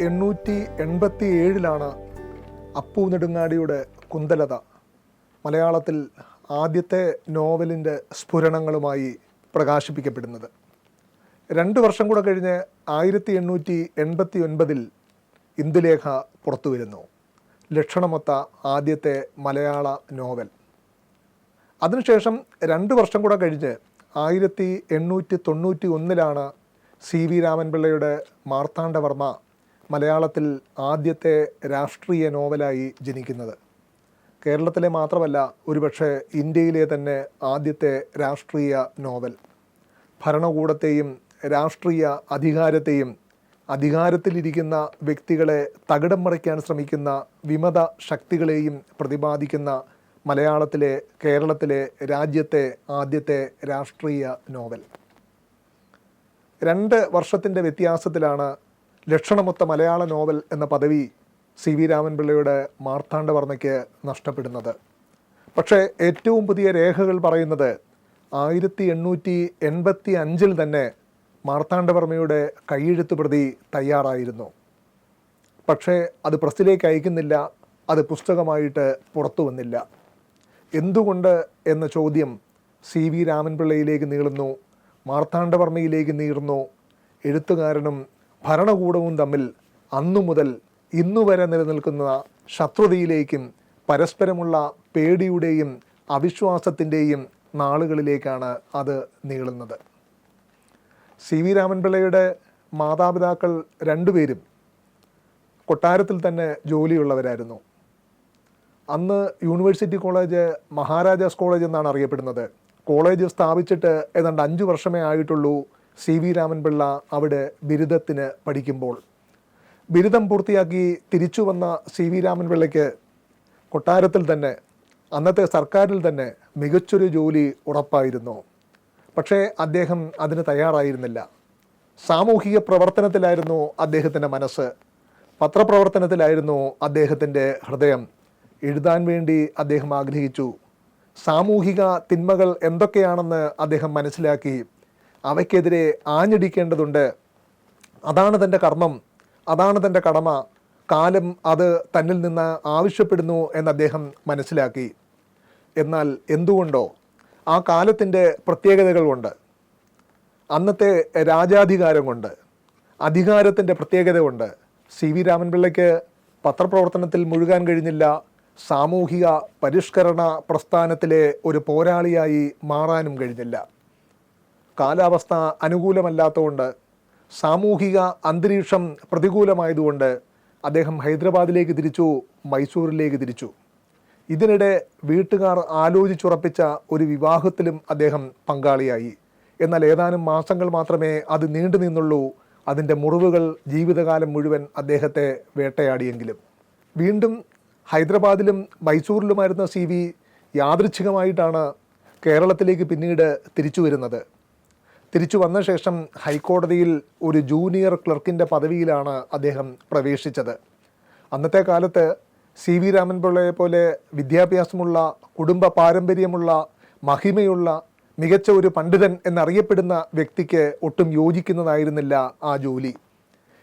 എണ്ണൂറ്റി എൺപത്തി ഏഴിലാണ് അപ്പു നെടുങ്ങാടിയുടെ കുന്തലത. മലയാളത്തിൽ ആദ്യത്തെ നോവലിന്റെ സ്ഫുരണങ്ങളുമായി പ്രകാശിപ്പിക്കപ്പെടുന്നത്. രണ്ട് വർഷം കൂടെ കഴിഞ്ഞ് ആയിരത്തി എണ്ണൂറ്റി എൺപത്തി ഒൻപതിൽ ഇന്ദുലേഖ പുറത്തു വരുന്നു ലക്ഷണമൊത്ത ആദ്യത്തെ മലയാള നോവൽ. അതിനുശേഷം രണ്ട് വർഷം കൂടെ കഴിഞ്ഞ് ആയിരത്തി എണ്ണൂറ്റി തൊണ്ണൂറ്റി ഒന്നിലാണ് സി വി രാമൻപിള്ളയുടെ മാർത്താണ്ഡവർമ്മ മലയാളത്തിൽ ആദ്യത്തെ രാഷ്ട്രീയ നോവലായി ജനിക്കുന്നത്. കേരളത്തിലെ മാത്രമല്ല ഒരുപക്ഷെ ഇന്ത്യയിലെ തന്നെ ആദ്യത്തെ രാഷ്ട്രീയ നോവൽ. ഭരണകൂടത്തെയും രാഷ്ട്രീയ അധികാരത്തെയും അധികാരത്തിലിരിക്കുന്ന വ്യക്തികളെ തകിടം മറിക്കാൻ ശ്രമിക്കുന്ന വിമത ശക്തികളെയും പ്രതിപാദിക്കുന്ന മലയാളത്തിലെ കേരളത്തിലെ രാജ്യത്തെ ആദ്യത്തെ രാഷ്ട്രീയ നോവൽ. രണ്ട് വർഷത്തിന്റെ വ്യത്യാസത്തിലാണ് ലക്ഷണമൊത്ത മലയാള നോവൽ എന്ന പദവി സി വി രാമൻപിള്ളയുടെ മാർത്താണ്ഡവർമ്മയ്ക്ക് നഷ്ടപ്പെടുന്നത്. പക്ഷേ ഏറ്റവും പുതിയ രേഖകൾ പറയുന്നത് ആയിരത്തി എണ്ണൂറ്റി എൺപത്തി അഞ്ചിൽ തന്നെ മാർത്താണ്ഡവർമ്മയുടെ കൈയെഴുത്ത് പ്രതി തയ്യാറായിരുന്നു. പക്ഷേ അത് പ്രസ്സിലേക്ക് അയക്കുന്നില്ല അത് പുസ്തകമായിട്ട് പുറത്തു വന്നില്ല. എന്തുകൊണ്ട് എന്ന ചോദ്യം സി വി രാമൻപിള്ളയിലേക്ക് നീളുന്നു മാർത്താണ്ഡവർമ്മയിലേക്ക് നീറുന്നു എഴുത്തുകാരനും ഭരണകൂടവും തമ്മിൽ അന്നു മുതൽ ഇന്നു വരെ നിലനിൽക്കുന്ന ശത്രുതയിലേക്കും പരസ്പരമുള്ള പേടിയുടെയും അവിശ്വാസത്തിന്റെയും നാളുകളിലേക്കാണ് അത് നീളുന്നത്. സി വി രാമൻപിള്ളയുടെ മാതാപിതാക്കൾ രണ്ടുപേരും കൊട്ടാരത്തിൽ തന്നെ ജോലിയുള്ളവരായിരുന്നു. അന്ന് യൂണിവേഴ്സിറ്റി കോളേജ് മഹാരാജാസ് കോളേജ് എന്നാണ് അറിയപ്പെടുന്നത്. കോളേജ് സ്ഥാപിച്ചിട്ട് ഏതാണ്ട് അഞ്ച് വർഷമേ ആയിട്ടുള്ളൂ സി വി രാമൻപിള്ള അവിടെ ബിരുദത്തിന് പഠിക്കുമ്പോൾ. ബിരുദം പൂർത്തിയാക്കി തിരിച്ചു വന്ന സി വി രാമൻപിള്ളയ്ക്ക് കൊട്ടാരത്തിൽ തന്നെ അന്നത്തെ സർക്കാരിൽ തന്നെ മികച്ചൊരു ജോലി ഉറപ്പായിരുന്നു. പക്ഷേ അദ്ദേഹം അതിന് തയ്യാറായിരുന്നില്ല. സാമൂഹിക പ്രവർത്തനത്തിലായിരുന്നു അദ്ദേഹത്തിന്റെ മനസ്സ്. പത്രപ്രവർത്തനത്തിലായിരുന്നു അദ്ദേഹത്തിന്റെ ഹൃദയം. എഴുതാൻ വേണ്ടി അദ്ദേഹം ആഗ്രഹിച്ചു. സാമൂഹിക തിന്മകൾ എന്തൊക്കെയാണെന്ന് അദ്ദേഹം മനസ്സിലാക്കി അവയ്ക്കെതിരെ ആഞ്ഞടിക്കേണ്ടതുണ്ട്. അതാണ് തന്റെ കർമ്മം. അതാണ് തന്റെ കടമ. കാലം അത് തന്നിൽ നിന്ന് ആവശ്യപ്പെടുന്നു എന്ന് അദ്ദേഹം മനസ്സിലാക്കി. എന്നാൽ എന്തുകൊണ്ടോ ആ കാലത്തിന്റെ പ്രത്യേകതകൾ കൊണ്ട് അന്നത്തെ രാജാധികാരം കൊണ്ട് അധികാരത്തിന്റെ പ്രത്യേകത കൊണ്ട് സി വി രാമൻപിള്ളയ്ക്ക് പത്രപ്രവർത്തനത്തിൽ മുഴുകാൻ കഴിഞ്ഞില്ല. സാമൂഹിക പരിഷ്കരണ പ്രസ്ഥാനത്തിലെ ഒരു പോരാളിയായി മാറാനും കഴിഞ്ഞില്ല. കാലാവസ്ഥ അനുകൂലമല്ലാത്തതുകൊണ്ട് സാമൂഹിക അന്തരീക്ഷം പ്രതികൂലമായതുകൊണ്ട് അദ്ദേഹം ഹൈദരാബാദിലേക്ക് തിരിച്ചു മൈസൂരിലേക്ക് തിരിച്ചു. ഇതിനിടെ വീട്ടുകാർ ആലോചിച്ചുറപ്പിച്ച ഒരു വിവാഹത്തിലും അദ്ദേഹം പങ്കാളിയായി. എന്നാൽ ഏതാനും മാസങ്ങൾ മാത്രമേ അത് നീണ്ടു നിന്നുള്ളൂ. അതിന്റെ മുറിവുകൾ ജീവിതകാലം മുഴുവൻ അദ്ദേഹത്തെ വേട്ടയാടിയെങ്കിലും. വീണ്ടും ഹൈദരാബാദിലും മൈസൂരിലുമായിരുന്ന സി വി യാദൃച്ഛികമായിട്ടാണ് കേരളത്തിലേക്ക് പിന്നീട് തിരിച്ചു വരുന്നത്. തിരിച്ചു വന്ന ശേഷം ഹൈക്കോടതിയിൽ ഒരു ജൂനിയർ ക്ലർക്കിന്റെ പദവിയിലാണ് അദ്ദേഹം പ്രവേശിച്ചത്. അന്നത്തെ കാലത്ത് സി വി രാമൻപിള്ളയെ പോലെ വിദ്യാഭ്യാസമുള്ള കുടുംബ പാരമ്പര്യമുള്ള മഹിമയുള്ള മികച്ച ഒരു പണ്ഡിതൻ എന്നറിയപ്പെടുന്ന വ്യക്തിക്ക് ഒട്ടും യോജിക്കുന്നതായിരുന്നില്ല ആ ജോലി.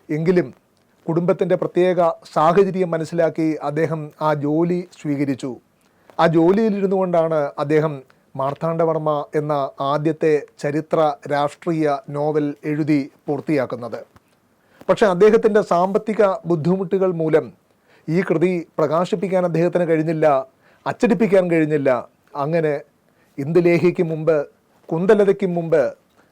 എങ്കിലും കുടുംബത്തിന്റെ പ്രത്യേക സാഹചര്യം മനസ്സിലാക്കി അദ്ദേഹം ആ ജോലി സ്വീകരിച്ചു. ആ ജോലിയിലിരുന്നു കൊണ്ടാണ് അദ്ദേഹം മാർത്താണ്ഡവർമ്മ എന്ന ആദ്യത്തെ ചരിത്ര രാഷ്ട്രീയ നോവൽ എഴുതി പൂർത്തിയാക്കുന്നത്. പക്ഷേ അദ്ദേഹത്തിന്റെ സാമ്പത്തിക ബുദ്ധിമുട്ടുകൾ മൂലം ഈ കൃതി പ്രകാശിപ്പിക്കാൻ അദ്ദേഹത്തിന് കഴിഞ്ഞില്ല അച്ചടിപ്പിക്കാൻ കഴിഞ്ഞില്ല. അങ്ങനെ ഇന്ദുലേഖയ്ക്ക് മുമ്പ് കുന്തലതയ്ക്ക് മുമ്പ്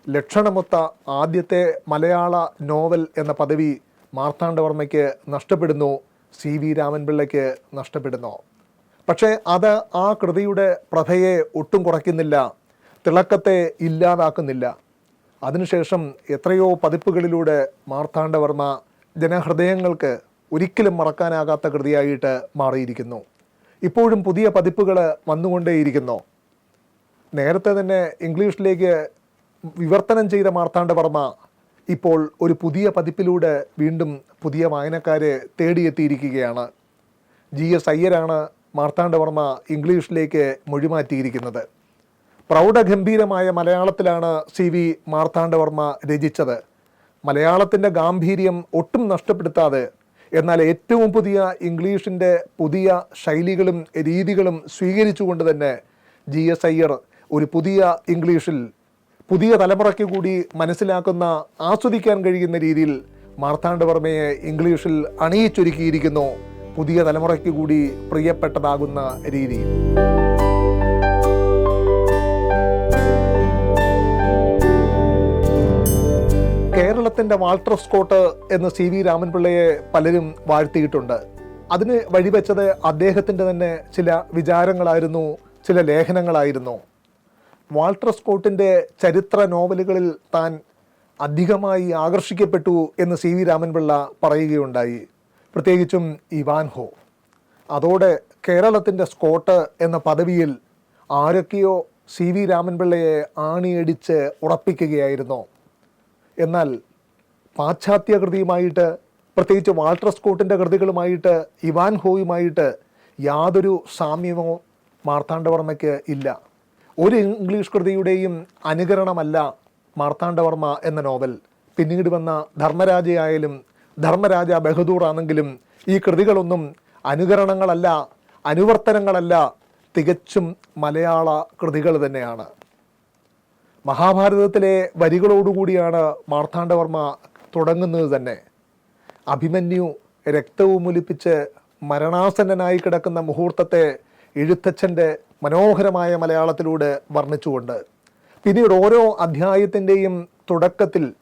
ലക്ഷണമൊത്ത ആദ്യത്തെ മലയാള നോവൽ എന്ന പദവി മാർത്താണ്ഡവർമ്മയ്ക്ക് നഷ്ടപ്പെടുന്നു സി വി രാമൻപിള്ളയ്ക്ക് നഷ്ടപ്പെടുന്നു. പക്ഷേ അത് ആ കൃതിയുടെ പ്രഭയെ ഒട്ടും കുറയ്ക്കുന്നില്ല തിളക്കത്തെ ഇല്ലാതാക്കുന്നില്ല. അതിനുശേഷം എത്രയോ പതിപ്പുകളിലൂടെ മാർത്താണ്ഡവർമ്മ ജനഹൃദയങ്ങൾക്ക് ഒരിക്കലും മറക്കാനാകാത്ത കൃതിയായിട്ട് മാറിയിരിക്കുന്നു. ഇപ്പോഴും പുതിയ പതിപ്പുകൾ വന്നുകൊണ്ടേയിരിക്കുന്നു. നേരത്തെ തന്നെ ഇംഗ്ലീഷിലേക്ക് വിവർത്തനം ചെയ്ത മാർത്താണ്ഡവർമ്മ ഇപ്പോൾ ഒരു പുതിയ പതിപ്പിലൂടെ വീണ്ടും പുതിയ വായനക്കാരെ തേടിയെത്തിയിരിക്കുകയാണ്. ജി എസ് അയ്യരാണ് മാർത്താണ്ഡവർമ്മ ഇംഗ്ലീഷിലേക്ക് മൊഴിമാറ്റിയിരിക്കുന്നത്. പ്രൗഢഗംഭീരമായ മലയാളത്തിലാണ് സി വി മാർത്താണ്ഡവർമ്മ രചിച്ചത്. മലയാളത്തിന്റെ ഗാംഭീര്യം ഒട്ടും നഷ്ടപ്പെടുത്താതെ എന്നാൽ ഏറ്റവും പുതിയ ഇംഗ്ലീഷിന്റെ പുതിയ ശൈലികളും രീതികളും സ്വീകരിച്ചുകൊണ്ട് തന്നെ ജി എസ് അയ്യർ ഒരു പുതിയ ഇംഗ്ലീഷിൽ പുതിയ തലമുറയ്ക്ക് കൂടി മനസ്സിലാക്കുന്ന ആസ്വദിക്കാൻ കഴിയുന്ന രീതിയിൽ മാർത്താണ്ഡവർമ്മയെ ഇംഗ്ലീഷിൽ അണിയിച്ചൊരുക്കിയിരിക്കുന്നു. പുതിയ തലമുറയ്ക്ക് കൂടി പ്രിയപ്പെട്ടതാകുന്ന രീതിയിൽ. കേരളത്തിന്റെ വാൾട്ടർ സ്കോട്ട് എന്ന് സി വി രാമൻപിള്ളയെ പലരും വാഴ്ത്തിയിട്ടുണ്ട്. അതിന് വഴിവെച്ചത് അദ്ദേഹത്തിന്റെ തന്നെ ചില വിചാരങ്ങളായിരുന്നു ചില ലേഖനങ്ങളായിരുന്നു. വാൾട്ടർ സ്കോട്ടിന്റെ ചരിത്ര നോവലുകളിൽ താൻ അധികമായി ആകർഷിക്കപ്പെട്ടു എന്ന് സി വി രാമൻപിള്ള പറയുകയുണ്ടായി. പ്രത്യേകിച്ചും ഇവാൻഹോ അതോടെ കേരളത്തിന്റെ സ്കോട്ട് എന്ന പദവിയിൽ ആരൊക്കെയോ സി വി രാമൻപിള്ളയെ ആണിയടിച്ച് ഉറപ്പിക്കുകയായിരുന്നു. എന്നാൽ പാശ്ചാത്യ കൃതിയുമായിട്ട് പ്രത്യേകിച്ച് വാൾട്ടർ സ്കോട്ടിന്റെ കൃതികളുമായിട്ട് ഇവാൻ ഹോയുമായിട്ട് യാതൊരു സാമ്യമോ മാർത്താണ്ഡവർമ്മയ്ക്ക് ഇല്ല. ഒരു ഇംഗ്ലീഷ് കൃതിയുടെയും അനുകരണമല്ല മാർത്താണ്ഡവർമ്മ എന്ന നോവൽ. പിന്നീട് വന്ന ധർമ്മരാജയായാലും ധർമ്മരാജ ബഹദൂർ ആണെങ്കിലും ഈ കൃതികളൊന്നും അനുകരണങ്ങളല്ല അനുവർത്തനങ്ങളല്ല. തികച്ചും മലയാള കൃതികൾ തന്നെയാണ്. മഹാഭാരതത്തിലെ വരികളോടുകൂടിയാണ് മാർത്താണ്ഡവർമ്മ തുടങ്ങുന്നത് തന്നെ. അഭിമന്യു രക്തവും ഒലിപ്പിച്ച് മരണാസന്നനായി കിടക്കുന്ന മുഹൂർത്തത്തെ എഴുത്തച്ഛന്റെ മനോഹരമായ മലയാളത്തിലൂടെ വർണിച്ചുകൊണ്ട്. പിന്നീട് ഓരോ അധ്യായത്തിന്റെയും തുടക്കത്തിൽ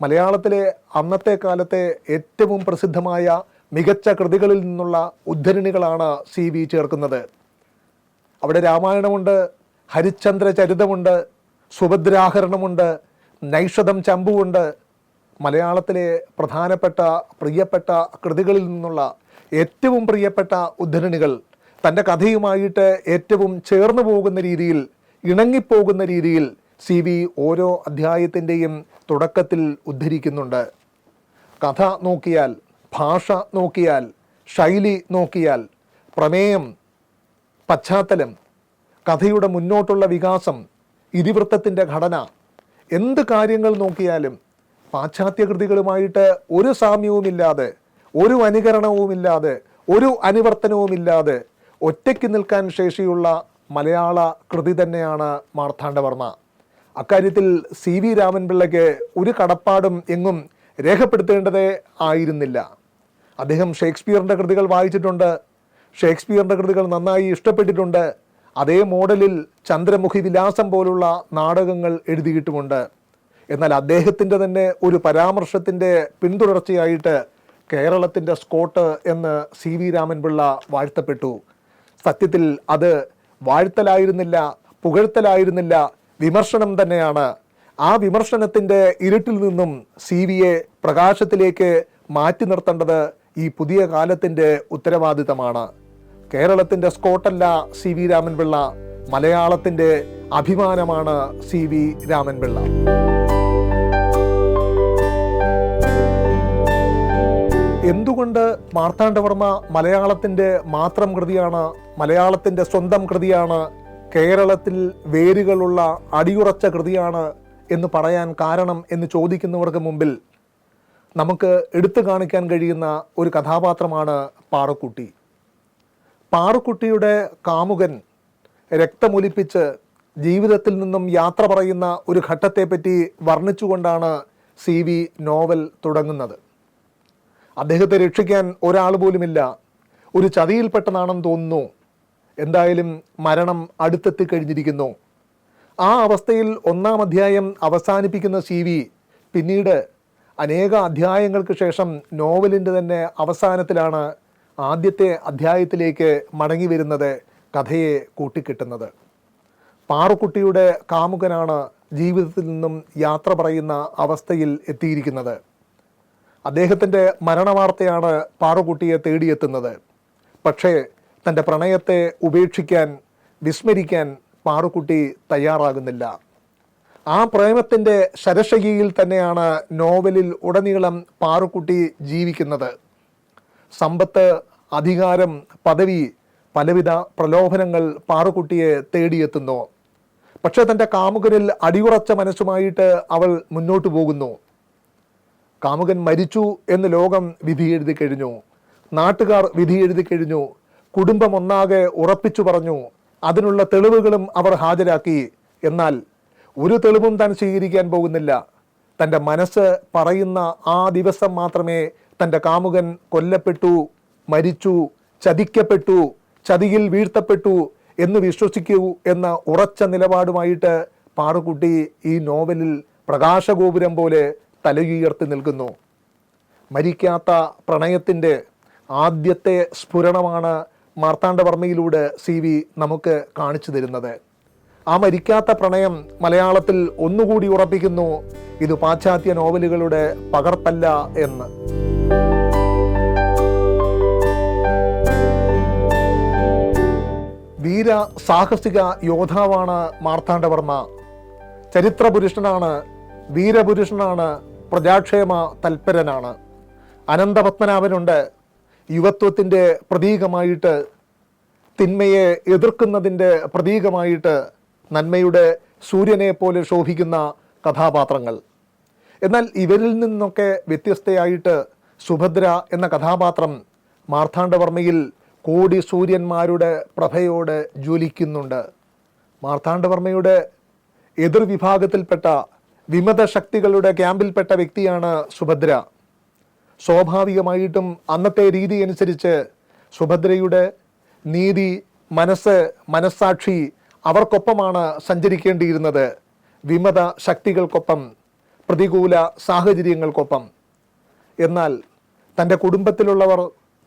മലയാളത്തിലെ അന്നത്തെ കാലത്തെ ഏറ്റവും പ്രസിദ്ധമായ മികച്ച കൃതികളിൽ നിന്നുള്ള ഉദ്ധരണികളാണ് സി വി ചേർക്കുന്നത്. അവിടെ രാമായണമുണ്ട് ഹരിശ്ചന്ദ്ര ചരിതമുണ്ട് സുഭദ്രാഹരണമുണ്ട് നൈഷധം ചമ്പുവുണ്ട്. മലയാളത്തിലെ പ്രധാനപ്പെട്ട പ്രിയപ്പെട്ട കൃതികളിൽ നിന്നുള്ള ഏറ്റവും പ്രിയപ്പെട്ട ഉദ്ധരണികൾ തന്റെ കഥയുമായിട്ട് ഏറ്റവും ചേർന്നു പോകുന്ന രീതിയിൽ ഇണങ്ങിപ്പോകുന്ന രീതിയിൽ സി വി ഓരോ അധ്യായത്തിന്റെയും തുടക്കത്തിൽ ഉദ്ധരിക്കുന്നുണ്ട്. കഥ നോക്കിയാൽ ഭാഷ നോക്കിയാൽ ശൈലി നോക്കിയാൽ പ്രമേയം പശ്ചാത്തലം കഥയുടെ മുന്നോട്ടുള്ള വികാസം ഇതിവൃത്തത്തിന്റെ ഘടന എന്ത് കാര്യങ്ങൾ നോക്കിയാലും പാശ്ചാത്യ കൃതികളുമായിട്ട് ഒരു സാമ്യവുമില്ലാതെ ഒരു അനുകരണവുമില്ലാതെ ഒരു അനുവർത്തനവുമില്ലാതെ ഒറ്റയ്ക്ക് നിൽക്കാൻ ശേഷിയുള്ള മലയാള കൃതി തന്നെയാണ് മാർത്താണ്ഡവർമ്മ. അക്കാര്യത്തിൽ സി വി രാമൻപിള്ളയ്ക്ക് ഒരു കടപ്പാടും എങ്ങും രേഖപ്പെടുത്തേണ്ടതേ ആയിരുന്നില്ല. അദ്ദേഹം ഷേക്സ്പിയറിന്റെ കൃതികൾ വായിച്ചിട്ടുണ്ട്. ഷേക്സ്പിയറിന്റെ കൃതികൾ നന്നായി ഇഷ്ടപ്പെട്ടിട്ടുണ്ട്. അതേ മോഡലിൽ ചന്ദ്രമുഖി വിലാസം പോലുള്ള നാടകങ്ങൾ എഴുതിയിട്ടുമുണ്ട്. എന്നാൽ അദ്ദേഹത്തിന്റെ തന്നെ ഒരു പരാമർശത്തിന്റെ പിന്തുടർച്ചയായിട്ട് കേരളത്തിന്റെ സ്കോട്ട് എന്ന് സി വി രാമൻപിള്ള വാഴ്ത്തപ്പെട്ടു. സത്യത്തിൽ അത് വാഴ്ത്തലായിരുന്നില്ല പുകഴ്ത്തലായിരുന്നില്ല വിമർശനം തന്നെയാണ്. ആ വിമർശനത്തിന്റെ ഇരുട്ടിൽ നിന്നും സി വിയെ പ്രകാശത്തിലേക്ക് മാറ്റി നിർത്തേണ്ടത് ഈ പുതിയ കാലത്തിന്റെ ഉത്തരവാദിത്തമാണ്. കേരളത്തിന്റെ സ്കോട്ടല്ല സി വി രാമൻപിള്ള മലയാളത്തിന്റെ അഭിമാനമാണ് സി വി രാമൻപിള്ള. എന്തുകൊണ്ട് മാർത്താണ്ഡവർമ്മ മലയാളത്തിന്റെ മാത്രം കൃതിയാണ് മലയാളത്തിന്റെ സ്വന്തം കൃതിയാണ് കേരളത്തിൽ വേരുകളുള്ള അടിയുറച്ച കൃതിയാണ് എന്ന് പറയാൻ കാരണം എന്ന് ചോദിക്കുന്നവർക്ക് മുമ്പിൽ നമുക്ക് എടുത്തു കാണിക്കാൻ കഴിയുന്ന ഒരു കഥാപാത്രമാണ് പാറുക്കുട്ടി. പാറുക്കുട്ടിയുടെ കാമുകൻ രക്തമൊലിപ്പിച്ച് ജീവിതത്തിൽ നിന്നും യാത്ര പറയുന്ന ഒരു ഘട്ടത്തെപ്പറ്റി വർണിച്ചുകൊണ്ടാണ് സി വി നോവൽ തുടങ്ങുന്നത്. അദ്ദേഹത്തെ രക്ഷിക്കാൻ ഒരാൾ പോലുമില്ല. ഒരു ചതിയിൽപ്പെട്ടതാണെന്ന് തോന്നുന്നു. എന്തായാലും മരണം അടുത്തെത്തി കഴിഞ്ഞിരിക്കുന്നു. ആ അവസ്ഥയിൽ ഒന്നാം അധ്യായം അവസാനിപ്പിക്കുന്ന സി വി പിന്നീട് അനേക അധ്യായങ്ങൾക്ക് ശേഷം നോവലിന്റെ തന്നെ അവസാനത്തിലാണ് ആദ്യത്തെ അധ്യായത്തിലേക്ക് മടങ്ങി വരുന്നത് കഥയെ കൂട്ടിക്കിട്ടുന്നത്. പാറുക്കുട്ടിയുടെ കാമുകനാണ് ജീവിതത്തിൽ നിന്നും യാത്ര പറയുന്ന അവസ്ഥയിൽ എത്തിയിരിക്കുന്നത്. അദ്ദേഹത്തിന്റെ മരണവാർത്തയാണ് പാറുക്കുട്ടിയെ തേടിയെത്തുന്നത്. പക്ഷേ തന്റെ പ്രണയത്തെ ഉപേക്ഷിക്കാൻ വിസ്മരിക്കാൻ പാറുക്കുട്ടി തയ്യാറാകുന്നില്ല. ആ പ്രേമത്തിന്റെ ശരശയ്യയിൽ തന്നെയാണ് നോവലിൽ ഉടനീളം പാറുക്കുട്ടി ജീവിക്കുന്നത്. സമ്പത്ത് അധികാരം പദവി പലവിധ പ്രലോഭനങ്ങൾ പാറുക്കുട്ടിയെ തേടിയെത്തുന്നു. പക്ഷേ തന്റെ കാമുകനിൽ അടിയുറച്ച മനസ്സുമായിട്ട് അവൾ മുന്നോട്ടു പോകുന്നു. കാമുകൻ മരിച്ചു എന്ന് ലോകം വിധി എഴുതി കഴിഞ്ഞു. നാട്ടുകാർ വിധി എഴുതി കഴിഞ്ഞു. കുടുംബം ഒന്നാകെ ഉറപ്പിച്ചു പറഞ്ഞു അതിനുള്ള തെളിവുകളും അവർ ഹാജരാക്കി. എന്നാൽ ഒരു തെളിവും താൻ സ്വീകരിക്കാൻ പോകുന്നില്ല. തന്റെ മനസ്സ് പറയുന്ന ആ ദിവസം മാത്രമേ തന്റെ കാമുകൻ കൊല്ലപ്പെട്ടു മരിച്ചു ചതിക്കപ്പെട്ടു ചതിയിൽ വീഴ്ത്തപ്പെട്ടു എന്ന് വിശ്വസിക്കൂ എന്ന ഉറച്ച നിലപാടുമായിട്ട് പാറുക്കുട്ടി ഈ നോവലിൽ പ്രകാശഗോപുരം പോലെ തലയുയർത്തി നിൽക്കുന്നു. മരിക്കാത്ത പ്രണയത്തിന്റെ ആദ്യത്തെ സ്ഫുരണമാണ് മാർത്താണ്ഡവർമ്മയിലൂടെ സി വി നമുക്ക് കാണിച്ചു തരുന്നത്. ആ മരിക്കാത്ത പ്രണയം മലയാളത്തിൽ ഒന്നുകൂടി ഉറപ്പിക്കുന്നു. ഇത് പാശ്ചാത്യ നോവലുകളുടെ പകർപ്പല്ല എന്ന്. വീര സാഹസിക യോദ്ധാവാണ് മാർത്താണ്ഡവർമ്മ. ചരിത്രപുരുഷനാണ് വീരപുരുഷനാണ് പ്രജാക്ഷേമ തൽപരനാണ്. അനന്തപത്മനാഭനുണ്ട് യുവത്വത്തിന്റെ പ്രതീകമായിട്ട് തിന്മയെ എതിർക്കുന്നതിന്റെ പ്രതീകമായിട്ട് നന്മയുടെ സൂര്യനെ പോലെ ശോഭിക്കുന്ന കഥാപാത്രങ്ങൾ. എന്നാൽ ഇവരിൽ നിന്നൊക്കെ വ്യത്യസ്തയായിട്ട് സുഭദ്ര എന്ന കഥാപാത്രം മാർത്താണ്ഡവർമ്മയിൽ കോടി സൂര്യന്മാരുടെ പ്രഭയോടെ ജ്വലിക്കുന്നുണ്ട്. മാർത്താണ്ഡവർമ്മയുടെ എതിർവിഭാഗത്തിൽപ്പെട്ട വിമത ശക്തികളുടെ ക്യാമ്പിൽപ്പെട്ട വ്യക്തിയാണ് സുഭദ്ര. സ്വാഭാവികമായിട്ടും അന്നത്തെ രീതി അനുസരിച്ച് സുഭദ്രയുടെ നീതി മനസ്സ് മനസ്സാക്ഷി അവർക്കൊപ്പമാണ് സഞ്ചരിക്കേണ്ടിയിരുന്നത്. വിമത ശക്തികൾക്കൊപ്പം പ്രതികൂല സാഹചര്യങ്ങൾക്കൊപ്പം. എന്നാൽ തന്റെ കുടുംബത്തിലുള്ളവർ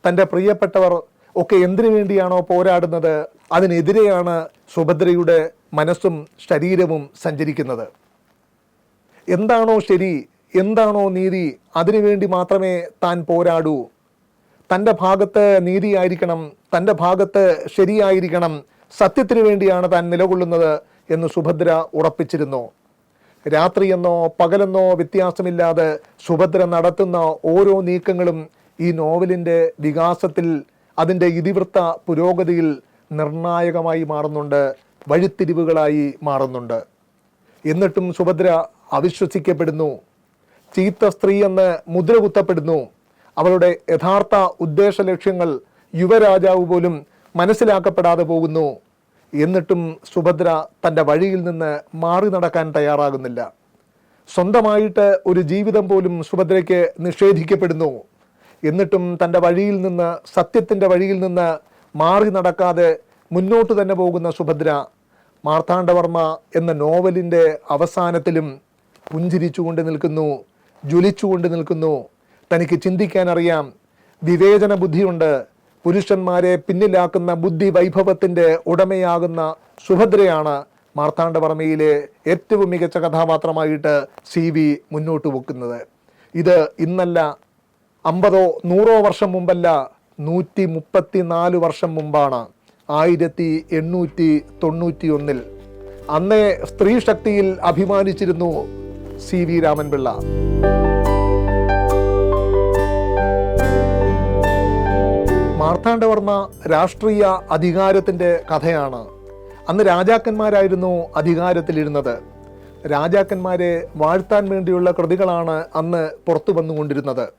തന്റെ പ്രിയപ്പെട്ടവർ ഒക്കെ എന്തിനു വേണ്ടിയാണോ പോരാടുന്നത്? അതിനെതിരെയാണ് സുഭദ്രയുടെ മനസ്സും ശരീരവും സഞ്ചരിക്കുന്നത്. എന്താണോ ശരി എന്താണോ നീതി അതിനുവേണ്ടി മാത്രമേ താൻ പോരാടൂ. തന്റെ ഭാഗത്ത് നീതിയായിരിക്കണം തന്റെ ഭാഗത്ത് ശരിയായിരിക്കണം സത്യത്തിനു വേണ്ടിയാണ് താൻ നിലകൊള്ളുന്നത് എന്ന് സുഭദ്ര ഉറപ്പിച്ചിരുന്നു. രാത്രിയെന്നോ പകലെന്നോ വ്യത്യാസമില്ലാതെ സുഭദ്ര നടത്തുന്ന ഓരോ നീക്കങ്ങളും ഈ നോവലിന്റെ വികാസത്തിൽ അതിന്റെ ഇതിവൃത്ത പുരോഗതിയിൽ നിർണായകമായി മാറുന്നുണ്ട് വഴിത്തിരിവുകളായി മാറുന്നുണ്ട്. എന്നിട്ടും സുഭദ്ര അവിശ്വസിക്കപ്പെടുന്നു. ചീത്ത സ്ത്രീ എന്ന് മുദ്ര കുത്തപ്പെടുന്നു. അവളുടെ യഥാർത്ഥ ഉദ്ദേശ ലക്ഷ്യങ്ങൾ യുവരാജാവ് പോലും മനസ്സിലാക്കപ്പെടാതെ പോകുന്നു. എന്നിട്ടും സുഭദ്ര തന്റെ വഴിയിൽ നിന്ന് മാറി നടക്കാൻ തയ്യാറാകുന്നില്ല. സ്വന്തമായിട്ട് ഒരു ജീവിതം പോലും സുഭദ്രയ്ക്ക് നിഷേധിക്കപ്പെടുന്നു. എന്നിട്ടും തന്റെ വഴിയിൽ നിന്ന് സത്യത്തിന്റെ വഴിയിൽ നിന്ന് മാറി നടക്കാതെ മുന്നോട്ട് തന്നെ പോകുന്ന സുഭദ്ര മാർത്താണ്ഡവർമ്മ എന്ന നോവലിന്റെ അവസാനത്തിലും പുഞ്ചിരിച്ചുകൊണ്ട് നിൽക്കുന്നു. ജ്വലിച്ചുകൊണ്ട് നിൽക്കുന്നു. തനിക്ക് ചിന്തിക്കാൻ അറിയാം വിവേചന ബുദ്ധിയുണ്ട്. പുരുഷന്മാരെ പിന്നിലാക്കുന്ന ബുദ്ധി വൈഭവത്തിന്റെ ഉടമയാകുന്ന സുഭദ്രയാണ് മാർത്താണ്ഡവർമ്മയിലെ ഏറ്റവും മികച്ച കഥാപാത്രമായിട്ട് സി വി മുന്നോട്ട് വെക്കുന്നത്. ഇത് ഇന്നല്ല അമ്പതോ നൂറോ വർഷം മുമ്പല്ല നൂറ്റി മുപ്പത്തി നാല് വർഷം മുമ്പാണ്. ആയിരത്തി എണ്ണൂറ്റി തൊണ്ണൂറ്റി ഒന്നിൽ അന്നേ സ്ത്രീ ശക്തിയിൽ അഭിമാനിച്ചിരുന്നു സി വി രാമൻപിള്ള. മാർത്താണ്ഡവർമ്മ രാഷ്ട്രീയ അധികാരത്തിന്റെ കഥയാണ്. അന്ന് രാജാക്കന്മാരായിരുന്നു അധികാരത്തിലിരുന്നത്. രാജാക്കന്മാരെ വാഴ്ത്താൻ വേണ്ടിയുള്ള കൃതികളാണ് അന്ന് പുറത്തു വന്നുകൊണ്ടിരുന്നത്.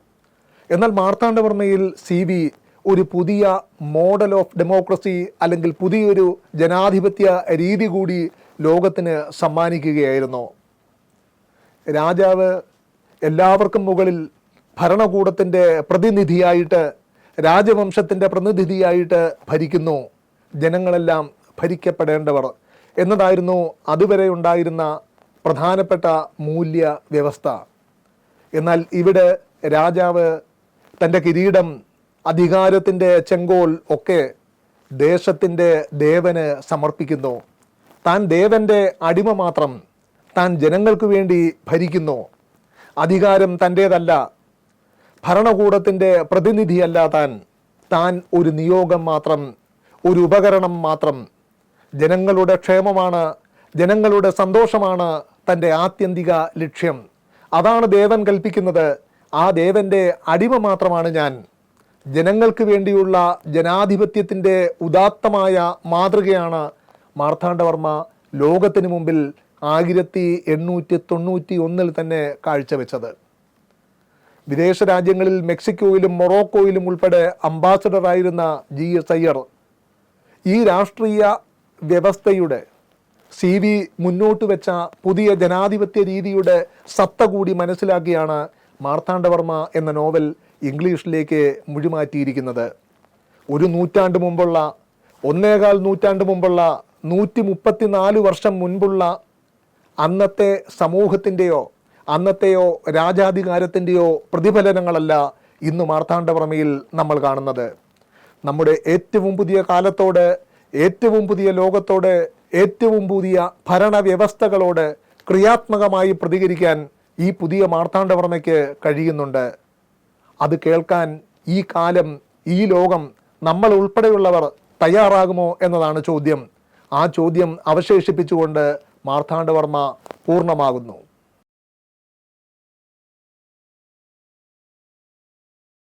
എന്നാൽ മാർത്താണ്ഡവർമ്മയിൽ സി വി ഒരു പുതിയ മോഡൽ ഓഫ് ഡെമോക്രസി അല്ലെങ്കിൽ പുതിയൊരു ജനാധിപത്യ രീതി കൂടി ലോകത്തിന് സമ്മാനിക്കുകയായിരുന്നു. രാജാവ് എല്ലാവർക്കും മുകളിൽ ഭരണകൂടത്തിന്റെ പ്രതിനിധിയായിട്ട് രാജവംശത്തിന്റെ പ്രതിനിധിയായിട്ട് ഭരിക്കുന്നു. ജനങ്ങളെല്ലാം ഭരിക്കപ്പെടേണ്ടവർ. എന്നതായിരുന്നു അതുവരെ ഉണ്ടായിരുന്ന പ്രധാനപ്പെട്ട മൂല്യ വ്യവസ്ഥ. എന്നാൽ ഇവിടെ രാജാവ് തന്റെ കിരീടം അധികാരത്തിന്റെ ചെങ്കോൽ ഒക്കെ ദേശത്തിന്റെ ദേവന് സമർപ്പിക്കുന്നു. താൻ ദേവന്റെ അടിമ മാത്രം താൻ ജനങ്ങൾക്ക് വേണ്ടി ഭരിക്കുന്നു. അധികാരം തന്റേതല്ല. ഭരണകൂടത്തിന്റെ പ്രതിനിധിയല്ല താൻ. താൻ ഒരു നിയോഗം മാത്രം ഒരു ഉപകരണം മാത്രം. ജനങ്ങളുടെ ക്ഷേമമാണ് ജനങ്ങളുടെ സന്തോഷമാണ് തന്റെ ആത്യന്തിക ലക്ഷ്യം. അതാണ് ദേവൻ കൽപ്പിക്കുന്നത്. ആ ദേവന്റെ അടിമ മാത്രമാണ് ഞാൻ. ജനങ്ങൾക്ക് വേണ്ടിയുള്ള ജനാധിപത്യത്തിന്റെ ഉദാത്തമായ മാതൃകയാണ് മാർത്താണ്ഡവർമ്മ ലോകത്തിന് മുമ്പിൽ ആയിരത്തി എണ്ണൂറ്റി തൊണ്ണൂറ്റി ഒന്നിൽ തന്നെ കാഴ്ചവെച്ചത്. വിദേശ രാജ്യങ്ങളിൽ മെക്സിക്കോയിലും മൊറോക്കോയിലും ഉൾപ്പെടെ അംബാസഡറായിരുന്ന ജി എസ് അയ്യർ ഈ രാഷ്ട്രീയ വ്യവസ്ഥയുടെ സി വി മുന്നോട്ട് വെച്ച പുതിയ ജനാധിപത്യ രീതിയുടെ സത്ത കൂടി മനസ്സിലാക്കിയാണ് മാർത്താണ്ഡവർമ്മ എന്ന നോവൽ ഇംഗ്ലീഷിലേക്ക് മുഴുമാറ്റിയിരിക്കുന്നത്. ഒരു നൂറ്റാണ്ട് മുമ്പുള്ള ഒന്നേകാൽ നൂറ്റാണ്ട് മുമ്പുള്ള നൂറ്റി മുപ്പത്തിനാല് വർഷം മുൻപുള്ള അന്നത്തെ സമൂഹത്തിന്റെയോ അന്നത്തെയോ രാജാധികാരത്തിന്റെയോ പ്രതിഫലനങ്ങളല്ല ഇന്ന് മാർത്താണ്ഡപുറമയിൽ നമ്മൾ കാണുന്നത്. നമ്മുടെ ഏറ്റവും പുതിയ കാലത്തോട് ഏറ്റവും പുതിയ ലോകത്തോട് ഏറ്റവും പുതിയ ഭരണവ്യവസ്ഥകളോട് ക്രിയാത്മകമായി പ്രതികരിക്കാൻ ഈ പുതിയ മാർത്താണ്ഡവർമ്മയ്ക്ക് കഴിയുന്നുണ്ട്. അത് കേൾക്കാൻ ഈ കാലം ഈ ലോകം നമ്മൾ ഉൾപ്പെടെയുള്ളവർ തയ്യാറാകുമോ എന്നതാണ് ചോദ്യം. ആ ചോദ്യം അവശേഷിപ്പിച്ചുകൊണ്ട് മാർത്താണ്ഡവർമ്മ പൂർണമാകുന്നു.